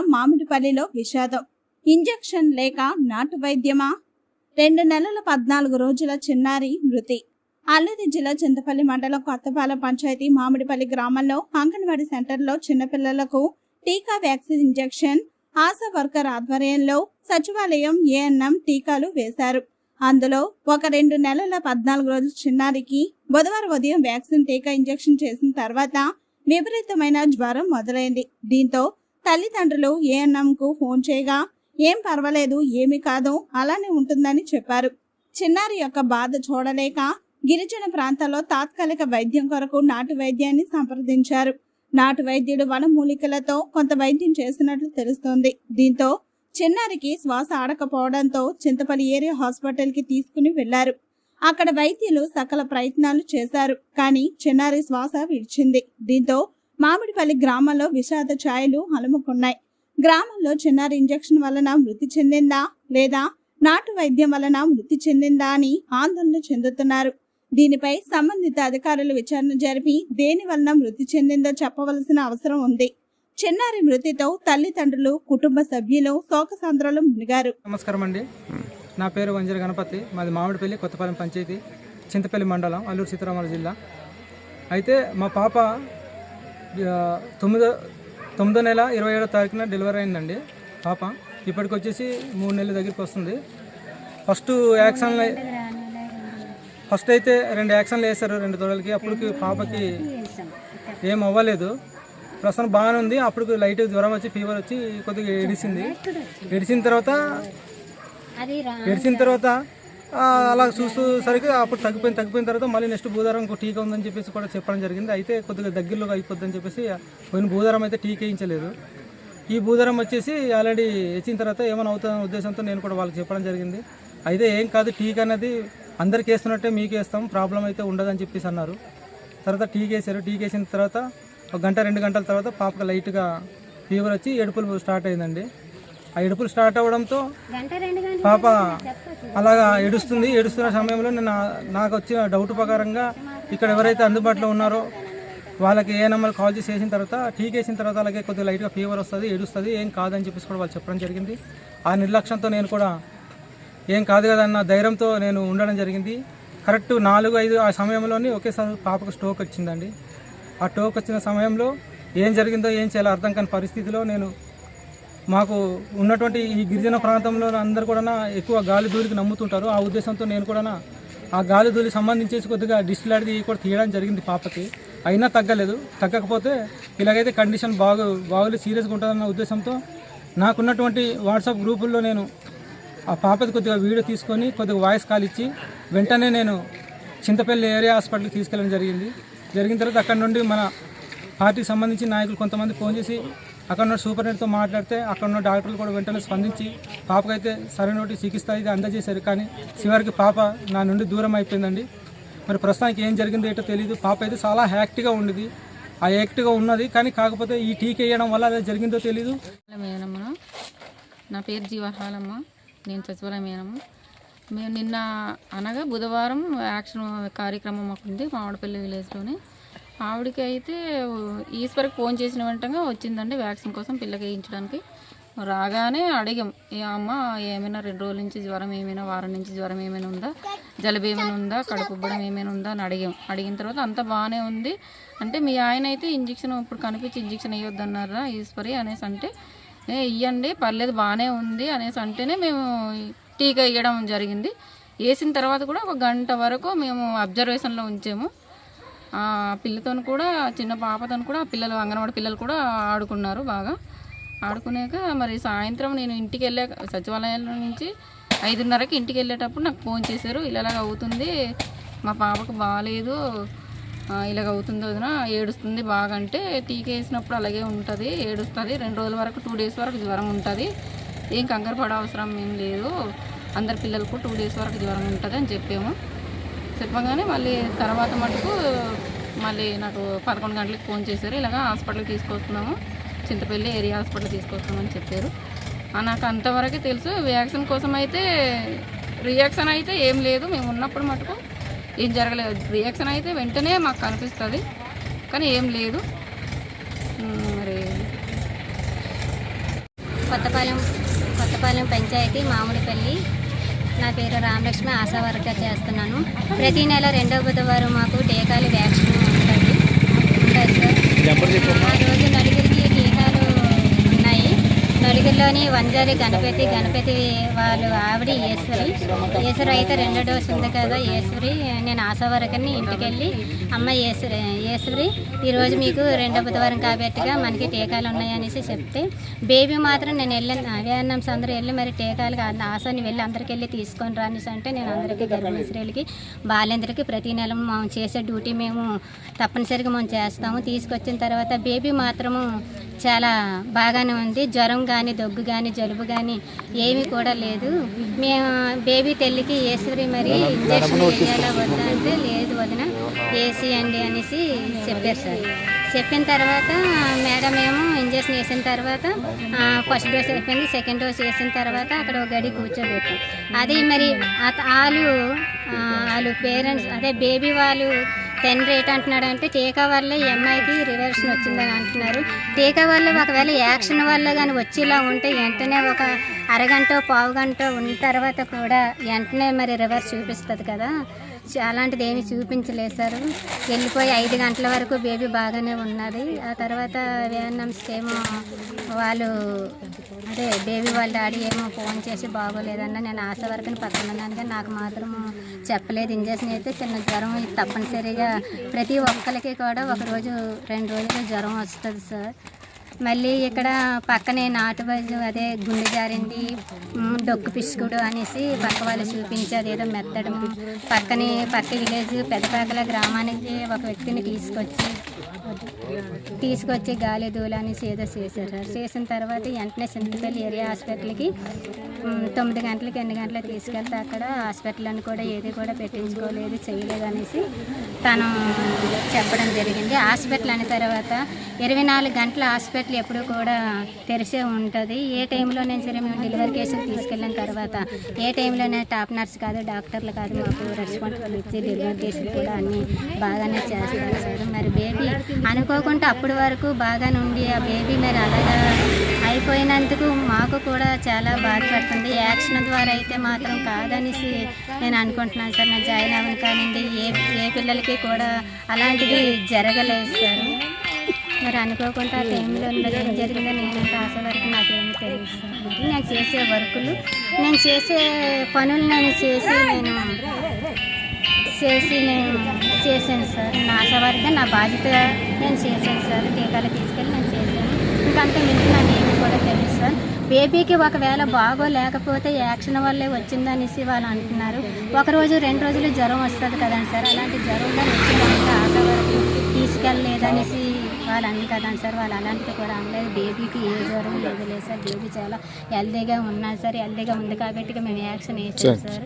మామిడిపల్లిలో విషాదం. ఇంజెక్షన్ లేక నాటు వైద్యమా? రెండు నెలల పద్నాలుగు రోజుల చిన్నారి మృతి. అల్లూరి జిల్లా చింతపల్లి మండలం కొత్తపాలెం పంచాయతీ మామిడిపల్లి గ్రామంలో అంగన్వాడీ సెంటర్లో చిన్నపిల్లలకు టీకా వ్యాక్సిన్ ఇంజెక్షన్ ఆశా వర్కర్ ఆధ్వర్యంలో సచివాలయం ఏఎన్ఎం టీకాలు వేశారు. అందులో ఒక రెండు నెలల పద్నాలుగు రోజుల చిన్నారికి బుధవారం ఉదయం వ్యాక్సిన్ టీకా ఇంజెక్షన్ చేసిన తర్వాత విపరీతమైన జ్వరం మొదలైంది. దీంతో తల్లిదండ్రులు ఏ అన్నంకు ఫోన్ చేయగా ఏం పర్వాలేదు ఏమి కాదు అలానే ఉంటుందని చెప్పారు. చిన్నారి యొక్క బాధ చూడలేక గిరిజన ప్రాంతాల్లో తాత్కాలిక వైద్యం కొరకు నాటు వైద్యాన్ని సంప్రదించారు. నాటు వైద్యుడు వనమూలికలతో కొంత వైద్యం చేస్తున్నట్లు తెలుస్తోంది. దీంతో చిన్నారికి శ్వాస ఆడకపోవడంతో చింతపల్లి ఏరియా హాస్పిటల్కి తీసుకుని వెళ్ళారు అక్కడ వైద్యులు సకల ప్రయత్నాలు చేశారు. కానీ చిన్నారి శ్వాస విడిచింది. దీంతో మామిడిపల్లి గ్రామంలో విషాద ఛాయలు అలుముకున్నాయి. గ్రామంలో చిన్నారి ఇంజెక్షన్ వలన మృతి చెందిందా లేదా? నాటు వైద్యం వలన మృతి చెందిందా అని ఆందోళన చెందుతున్నారు. దీనిపై సంబంధిత అధికారులు విచారణ జరిపి దేని వలన మృతి చెందిందో చెప్పవలసిన అవసరం ఉంది. చిన్నారి మృతితో తల్లిదండ్రులు కుటుంబ సభ్యులు శోకసాంద్రలు మునిగారు. నమస్కారం అండి. నా పేరు వంజర గణపతి. మాది మామిడిపల్లి కొత్తపాలెం పంచాయతీ చింతపల్లి మండలం అల్లూరు సీతారామరాజు జిల్లా. అయితే మా పాప తొమ్మిదో తొమ్మిదో నెల ఇరవై ఏడో తారీఖున డెలివరీ అయిందండి పాప. ఇప్పటికి వచ్చేసి మూడు నెలల దగ్గరికి వస్తుంది. ఫస్ట్ యాక్షన్లు ఫస్ట్ అయితే రెండు యాక్షన్లు వేశారు రెండు తొడలకి. అప్పటికి పాపకి ఏం అవ్వలేదు. ప్రస్తుతం బాగానే ఉంది. అప్పుడు లైట్ జ్వరం వచ్చి ఫీవర్ వచ్చి కొద్దిగా ఎడిసింది ఎడిసిన తర్వాత ఎడిసిన తర్వాత అలా చూస్తూ అప్పుడు తగ్గిపోయిన తగ్గిపోయిన తర్వాత మళ్ళీ నెక్స్ట్ భూదారం ఇంకో టీకా ఉందని చెప్పేసి కూడా చెప్పడం జరిగింది. అయితే కొద్దిగా దగ్గరలో అయిపోద్దని చెప్పేసి పోయిన భూదారం అయితే టీకా వేయించలేదు ఈ భూదారం వచ్చేసి ఆల్రెడీ ఇచ్చిన తర్వాత ఏమైనా అవుతుందనే ఉద్దేశంతో నేను కూడా వాళ్ళకి చెప్పడం జరిగింది. అయితే ఏం కాదు టీకా అనేది అందరికి వేస్తున్నట్టే మీకు వేస్తాం ప్రాబ్లం అయితే ఉండదని చెప్పేసి అన్నారు. తర్వాత టీకా వేసారు టీకా వేసిన తర్వాత ఒక గంట రెండు గంటల తర్వాత పాపకు లైట్గా ఫీవర్ వచ్చి ఏడుపులు స్టార్ట్ అయిందండి. ఆ ఏడుపులు స్టార్ట్ అవ్వడంతో పాప అలాగా ఏడుస్తుంది. ఏడుస్తున్న సమయంలో నేను నా- నాకు వచ్చిన డౌట్ ప్రకారంగా ఇక్కడ ఎవరైతే అందుబాటులో ఉన్నారో వాళ్ళకి ఏ నెంబర్ కాల్ చేసి వేసిన తర్వాత టీక్ వేసిన తర్వాత అలాగే కొద్దిగా లైట్గా ఫీవర్ వస్తుంది ఏడుస్తుంది ఏం కాదని చెప్పేసి కూడా వాళ్ళు చెప్పడం జరిగింది. ఆ నిర్లక్ష్యంతో నేను కూడా ఏం కాదు కదా అన్న ధైర్యంతో నేను ఉండడం జరిగింది. కరెక్ట్ నాలుగు ఐదు ఆ సమయంలోనే ఒకేసారి పాపకు స్టోక్ వచ్చిందండి. ఆ స్టోక్ వచ్చిన సమయంలో ఏం జరిగిందో ఏం చేయాలో అర్థం కాని పరిస్థితిలో నేను మాకు ఉన్నటువంటి ఈ గిరిజన ప్రాంతంలో అందరు కూడా ఎక్కువ గాలి ధూళికి నమ్ముతుంటారు. ఆ ఉద్దేశంతో నేను కూడా ఆ గాలి ధూళి సంబంధించేసి కొద్దిగా డిస్టిలాడిది కూడా తీయడం జరిగింది పాపకి. అయినా తగ్గలేదు. తగ్గకపోతే ఇలాగైతే కండిషన్ బాగు బాగోలేదు సీరియస్గా ఉంటుందన్న ఉద్దేశంతో నాకున్నటువంటి వాట్సాప్ గ్రూపుల్లో నేను ఆ పాపది కొద్దిగా వీడియో తీసుకొని కొద్దిగా వాయిస్ కాల్ ఇచ్చి వెంటనే నేను చింతపల్లి ఏరియా హాస్పిటల్కి తీసుకెళ్ళడం జరిగింది. జరిగిన తర్వాత అక్కడ నుండి మన పార్టీకి సంబంధించి నాయకులు కొంతమంది ఫోన్ చేసి అక్కడ ఉన్న సూపరింటెండెంట్తో మాట్లాడితే అక్కడ ఉన్న డాక్టర్లు కూడా వెంటనే స్పందించి పాపకైతే సరైనటువంటి చికిత్స అయితే అందజేశారు. కానీ చివరికి పాప నా నుండి దూరం అయిపోయిందండి. మరి ప్రస్తుతానికి ఏం జరిగిందో ఏంటో తెలియదు పాప అయితే చాలా యాక్ట్గా ఉండేది. ఆ యాక్ట్గా ఉన్నది. కానీ కాకపోతే ఈ టీకా వేయడం వల్ల అదే జరిగిందో తెలియదు నా పేరు జీవహాలమ్మ నేను సచివాలయం మేనమ్మ మేము నిన్న అనగా బుధవారం యాక్షన్ కార్యక్రమం మాకు ఉంది మామిడిపల్లి విలేజ్లోనే. ఆవిడకి అయితే ఈశ్వర్కి ఫోన్ చేసిన వెంటనే వచ్చిందండి వ్యాక్సిన్ కోసం పిల్లకి వేయించడానికి. రాగానే అడిగాం ఏ అమ్మ ఏమైనా రెండు రోజుల నుంచి జ్వరం ఏమైనా వారం నుంచి జ్వరం ఏమైనా ఉందా? జలుబు ఏమైనా ఉందా? కడుపు ఉబ్బడం ఏమైనా ఉందా? అని అడిగాం. అడిగిన తర్వాత అంతా బాగానే ఉంది. అంటే మీ ఆయన అయితే ఇంజక్షన్ ఇప్పుడు కనిపించి ఇంజక్షన్ వేయొద్దన్నారా ఈశ్వరి? అనేసి అంటే ఇవ్వండి ఇయ్యండి పర్లేదు బాగానే ఉంది. అనేసి అంటేనే మేము టీకా ఇవ్వడం జరిగింది. వేసిన తర్వాత కూడా ఒక గంట వరకు మేము అబ్జర్వేషన్లో ఉంచాము. పిల్లతో కూడా చిన్న పాపతో కూడా ఆ పిల్లలు అంగన్వాడి పిల్లలు కూడా ఆడుకున్నారు బాగా. ఆడుకునేక మరి సాయంత్రం నేను ఇంటికి వెళ్ళాక సచివాలయం నుంచి ఐదున్నరకి ఇంటికి వెళ్ళేటప్పుడు నాకు ఫోన్ చేశారు. ఇలాగ అవుతుంది. మా పాపకు బాగాలేదు ఇలాగ అవుతుంది వదిన. ఏడుస్తుంది బాగా అంటే టీకా వేసినప్పుడు అలాగే ఉంటుంది. ఏడుస్తుంది. రెండు రోజుల వరకు టూ డేస్ వరకు జ్వరం ఉంటుంది. ఏం కంగారు పడ అవసరం ఏం లేదు. అందరి పిల్లలకు టూ డేస్ వరకు జ్వరం ఉంటుంది అని చెప్పాము. చెప్పగానే మళ్ళీ తర్వాత మటుకు మళ్ళీ నాకు పదకొండు గంటలకు ఫోన్ చేశారు. ఇలాగ హాస్పిటల్కి తీసుకొస్తున్నాము. చింతపల్లి ఏరియా హాస్పిటల్ తీసుకొస్తామని చెప్పారు. నాకు అంతవరకు తెలుసు. వ్యాక్సిన్ కోసం అయితే రియాక్షన్ అయితే ఏం లేదు. మేము ఉన్నప్పుడు మటుకు ఏం జరగలేదు. రియాక్షన్ అయితే వెంటనే మాకు కనిపిస్తుంది. కానీ ఏం లేదు. మరి కొత్తపాలెం కొత్తపాలెం పంచాయతీ మామిడిపల్లి నా పేరు రామలక్ష్మి ఆశా వర్కర్ చేస్తున్నాను. ప్రతి నెల రెండవ బుధవారం మాకు టీకాలు వ్యాక్సిన్ ఉంటుంది. ఉంటుంది సార్. ఆ రోజు ఉన్నాయి నలుగురిలోని వంజారి గణపతి గణపతి వాళ్ళు ఆవిడ ఈశ్వరి. ఈశ్వరి అయితే రెండో డోస్ ఉంది కదా ఈశ్వరి. నేను ఆశా వర్కర్ని ఇంటికి వెళ్ళి అమ్మ ఈశ్వరి ఈశ్వరి ఈరోజు మీకు రెండో బుధవారం కాబట్టిగా మనకి టీకాలు ఉన్నాయనేసి చెప్తే బేబీ మాత్రం నేను వెళ్ళిన అవేర్నమ్స్ అందరూ వెళ్ళి మరి టీకాలు ఆశాని వెళ్ళి అందరికి వెళ్ళి తీసుకొని రానేసి అంటే నేను అందరికీ గర్భిణీ స్త్రీలకి బాలేంద్రకి ప్రతి నెల మేము చేసే డ్యూటీ మేము తప్పనిసరిగా మేము చేస్తాము. తీసుకొచ్చిన తర్వాత బేబీ మాత్రము చాలా బాగానే ఉంది. జ్వరం కానీ దగ్గు కానీ జలుబు కానీ ఏమీ కూడా లేదు. మేము బేబీ తల్లికి ఏసరి మరి ఇంజక్షన్ వేయాలా వద్దా అంటే లేదు వదిన. ఏసీ అండి అనేసి చెప్పారు సార్. చెప్పిన తర్వాత మేడం ఏమో ఇంజక్షన్ వేసిన తర్వాత ఫస్ట్ డోస్ అయిపోయింది. సెకండ్ డోస్ వేసిన తర్వాత అక్కడ ఒక గడి కూర్చోబెట్టాం అది మరి వాళ్ళు వాళ్ళు పేరెంట్స్ అదే బేబీ వాళ్ళు టెన్ రేట్ అంటున్నాడు అంటే టీకా వల్ల ఈ అమ్మాయికి రివర్షన్ వచ్చిందని అంటున్నారు. టీకా వల్ల ఒకవేళ యాక్షన్ వల్ల కానీ వచ్చేలా ఉంటే వెంటనే ఒక అరగంట పావు గంట ఉన్న తర్వాత కూడా వెంటనే మరి రివర్స్ చూపిస్తుంది కదా. అలాంటిది ఏమీ చూపించలేదు సార్. వెళ్ళిపోయి ఐదు గంటల వరకు బేబీ బాగానే ఉన్నది. ఆ తర్వాత వేఎన్ఎంస్కి ఏమో వాళ్ళు అదే బేబీ వాళ్ళ డాడీ ఏమో ఫోన్ చేసి బాగోలేదన్న నేను ఆశ వరకు పక్కన ఉన్నాను కానీ నాకు మాత్రం చెప్పలేదు. ఇంజక్షన్ అయితే చిన్న జ్వరం తప్పనిసరిగా ప్రతి ఒక్కరికి కూడా ఒకరోజు రెండు రోజులు జ్వరం వస్తుంది సార్. మళ్ళీ ఇక్కడ పక్కనే నాటు వైద్యం అదే గుండె జారింది డొక్కు పిసుకుడు అనేసి పక్క వాళ్ళు చూపించి అదేదో మెత్తడం. పక్కనే పక్క విలేజ్ పెద్దపాకల గ్రామానికి ఒక వ్యక్తిని తీసుకొచ్చి తీసుకొచ్చి గాలి దూల అనేసి ఏదో చేశారు. చేసిన తర్వాత వెంటనే సింతపల్లి ఏరియా హాస్పిటల్కి తొమ్మిది గంటలకి ఎన్ని గంటలకు తీసుకెళ్తే అక్కడ హాస్పిటల్ అని కూడా ఏది కూడా పెట్టించుకోలేదు చేయలేదు అనేసి తను చెప్పడం జరిగింది. హాస్పిటల్ అయిన తర్వాత ఇరవై నాలుగు గంటల హాస్పిటల్ ఎప్పుడు కూడా తెరిసే ఉంటుంది. ఏ టైంలో నేను సరే మేము డెలివరీ కేసులు తీసుకెళ్ళిన తర్వాత ఏ టైంలోనే టాప్ నర్స్ కాదు డాక్టర్లు కాదు మాకు రెస్పాన్సిబుల్ ఇచ్చి డెలివరీ కేసులు కూడా అన్నీ బాగానే చేస్తారు సార్. మరి బేబీ అనుకోకుండా అప్పటి వరకు బాగానే ఉండి ఆ బేబీ మరి అలాగా అయిపోయినందుకు మాకు కూడా చాలా బాధపడుతుంది యాక్షన్ ద్వారా అయితే మాత్రం కాదనేసి నేను అనుకుంటున్నాను సార్. నేను జాయిన్ అవ్వను కానివ్వండి ఏ ఏ పిల్లలకి కూడా అలాంటిది జరగలేదు సార్. మరి అనుకోకుండా ఆ టైంలో ఏం జరిగిందో నేనంటే ఆశ వరకు నాకేమీ తెలియదు నేను చేసే వర్కులు నేను చేసే పనులు నేను చేసి నేను చేసి నేను చేశాను సార్. నా ఆశ వరకే నా బాధ్యత నేను చేశాను సార్. టీకాలు తీసుకెళ్ళి నేను చేశాను. ఇంకంటే మించి నాకు ఏమీ కూడా తెలుసు సార్. బేబీకి ఒకవేళ బాగోలేకపోతే యాక్షన్ వల్లే వచ్చిందనేసి వాళ్ళు అంటున్నారు. ఒక రోజు రెండు రోజులు జ్వరం వస్తుంది కదండి సార్. అలాంటి జ్వరం కానీ వచ్చిందంటే ఆశ వరకు తీసుకెళ్ళలేదనేసి వాళ్ళు అన్ని కదండి సార్. వాళ్ళు అలాంటిది కూడా అనలేదు. బేబీకి ఏ జ్వరం లేదు లేదు సార్. బేబీ చాలా హెల్దీగా ఉన్నా సార్. హెల్దీగా ఉంది కాబట్టి మేము యాక్షన్ వేసాం సార్.